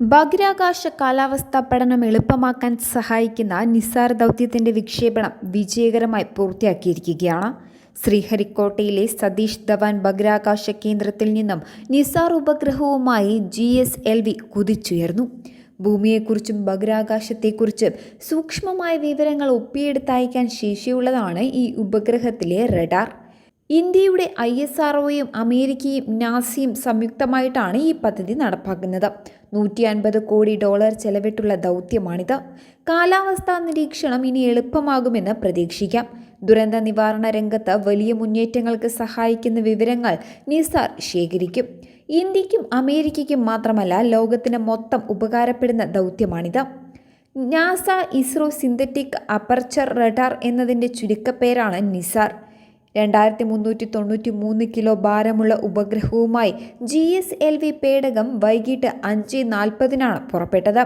ബഹിരാകാശ കാലാവസ്ഥാ പഠനം എളുപ്പമാക്കാൻ സഹായിക്കുന്ന നിസാർ ദൗത്യത്തിന്റെ വിക്ഷേപണം വിജയകരമായി പൂർത്തിയാക്കിയിരിക്കുകയാണ്. ശ്രീഹരിക്കോട്ടയിലെ സതീഷ് ധവാൻ ബഹിരാകാശ കേന്ദ്രത്തിൽ നിന്നും നിസാർ ഉപഗ്രഹവുമായി ജി എസ് എൽ വി കുതിച്ചുയർന്നു. ഭൂമിയെക്കുറിച്ചും ബഹിരാകാശത്തെക്കുറിച്ചും സൂക്ഷ്മമായ വിവരങ്ങൾ ഒപ്പിയെടുത്തയക്കാൻ ശേഷിയുള്ളതാണ് ഈ ഉപഗ്രഹത്തിലെ റഡാർ. ഇന്ത്യയുടെ ഐ എസ് ആർ ഒയും അമേരിക്കയും നാസിയും സംയുക്തമായിട്ടാണ് ഈ പദ്ധതി നടപ്പാക്കുന്നത്. നൂറ്റി അൻപത് കോടി ഡോളർ ചെലവിട്ടുള്ള ദൗത്യമാണിത്. കാലാവസ്ഥാ നിരീക്ഷണം ഇനി എളുപ്പമാകുമെന്ന് പ്രതീക്ഷിക്കാം. ദുരന്ത നിവാരണ രംഗത്ത് വലിയ മുന്നേറ്റങ്ങൾക്ക് സഹായിക്കുന്ന വിവരങ്ങൾ നിസാർ ശേഖരിക്കും. ഇന്ത്യക്കും അമേരിക്കയ്ക്കും മാത്രമല്ല ലോകത്തിന് മൊത്തം ഉപകാരപ്പെടുന്ന ദൗത്യമാണിത്. NASA ISRO synthetic aperture radar എന്നതിന്റെ ചുരുക്കപ്പേരാണ് നിസാർ. രണ്ടായിരത്തി മുന്നൂറ്റി തൊണ്ണൂറ്റി മൂന്ന് കിലോ ഭാരമുള്ള ഉപഗ്രഹവുമായി ജി എസ് എൽ വി പേടകം വൈകിട്ട് അഞ്ച് നാൽപ്പതിനാണ് പുറപ്പെട്ടത്.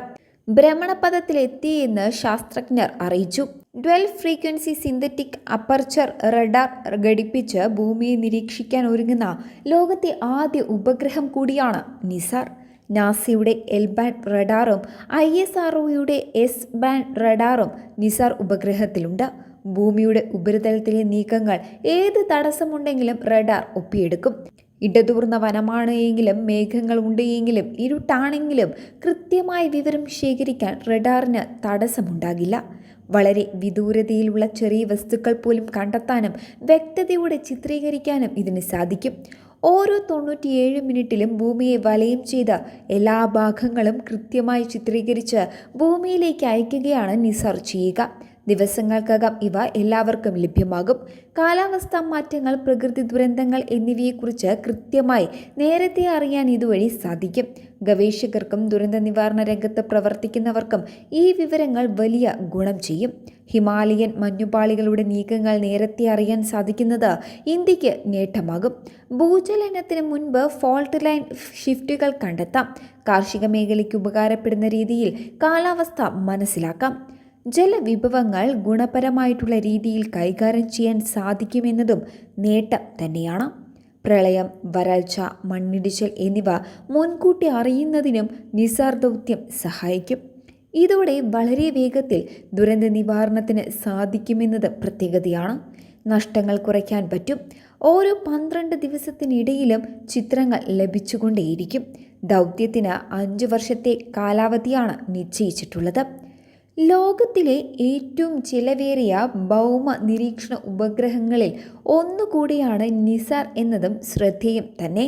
ഭ്രമണപഥത്തിലെത്തിയെന്ന് ശാസ്ത്രജ്ഞർ അറിയിച്ചു. Twelve frequency synthetic aperture radar ഘടിപ്പിച്ച് ഭൂമിയെ നിരീക്ഷിക്കാൻ ഒരുങ്ങുന്ന ലോകത്തെ ആദ്യ ഉപഗ്രഹം കൂടിയാണ് നിസാർ. നാസയുടെ L band റഡാറും I S R S band റഡാറും NISAR ഉപഗ്രഹത്തിലുണ്ട്. ഭൂമിയുടെ ഉപരിതലത്തിലെ നീക്കങ്ങൾ ഏത് തടസ്സമുണ്ടെങ്കിലും റഡാർ ഒപ്പിയെടുക്കും. ഇടതൂർന്ന വനമാണ് എങ്കിലും മേഘങ്ങൾ ഉണ്ട് എങ്കിലും ഇരുട്ടാണെങ്കിലും കൃത്യമായ വിവരം ശേഖരിക്കാൻ റഡാറിന് തടസ്സമുണ്ടാകില്ല. വളരെ വിദൂരതയിലുള്ള ചെറിയ വസ്തുക്കൾ പോലും കണ്ടെത്താനും വ്യക്തതയോടെ ചിത്രീകരിക്കാനും ഇതിന് സാധിക്കും. ഓരോ തൊണ്ണൂറ്റിയേഴ് മിനിറ്റിലും ഭൂമിയെ വലയം ചെയ്ത എല്ലാ ഭാഗങ്ങളും കൃത്യമായി ചിത്രീകരിച്ച് ഭൂമിയിലേക്ക് അയക്കുകയാണ് നിസാർ ചെയ്യുക. ദിവസങ്ങൾക്കകം ഇവ എല്ലാവർക്കും ലഭ്യമാകും. കാലാവസ്ഥാ മാറ്റങ്ങൾ പ്രകൃതി ദുരന്തങ്ങൾ എന്നിവയെക്കുറിച്ച് കൃത്യമായി നേരത്തെ അറിയാൻ ഇതുവഴി സാധിക്കും. ഗവേഷകർക്കും ദുരന്ത നിവാരണ രംഗത്ത് പ്രവർത്തിക്കുന്നവർക്കും ഈ വിവരങ്ങൾ വലിയ ഗുണം ചെയ്യും. ഹിമാലയൻ മഞ്ഞുപാളികളുടെ നീക്കങ്ങൾ നേരത്തെ അറിയാൻ സാധിക്കുന്നത് ഇന്ത്യയ്ക്ക് നേട്ടമാകും. ഭൂചലനത്തിന് മുൻപ് ഫോൾട്ട് ലൈൻ ഷിഫ്റ്റുകൾ കണ്ടെത്താം. കാർഷിക മേഖലയ്ക്ക് ഉപകാരപ്പെടുന്ന രീതിയിൽ കാലാവസ്ഥ മനസ്സിലാക്കാം. ജലവിഭവങ്ങൾ ഗുണപരമായിട്ടുള്ള രീതിയിൽ കൈകാര്യം ചെയ്യാൻ സാധിക്കുമെന്നതും നേട്ടം തന്നെയാണ്. പ്രളയം വരൾച്ച മണ്ണിടിച്ചൽ എന്നിവ മുൻകൂട്ടി അറിയുന്നതിനും നിസാർ ദൗത്യം സഹായിക്കും. ഇതോടെ വളരെ വേഗത്തിൽ ദുരന്ത നിവാരണത്തിന് സാധിക്കുമെന്നത് പ്രത്യേകതയാണ്. നഷ്ടങ്ങൾ കുറയ്ക്കാൻ പറ്റും. ഓരോ പന്ത്രണ്ട് ദിവസത്തിനിടയിലും ചിത്രങ്ങൾ ലഭിച്ചുകൊണ്ടേയിരിക്കും. ദൗത്യത്തിന് അഞ്ച് വർഷത്തെ കാലാവധിയാണ് നിശ്ചയിച്ചിട്ടുള്ളത്. ലോകത്തിലെ ഏറ്റവും ചിലവേറിയ ഭൗമ നിരീക്ഷണ ഉപഗ്രഹങ്ങളിൽ ഒന്നുകൂടിയാണ് നിസാർ എന്നതും ശ്രദ്ധേയം തന്നെ.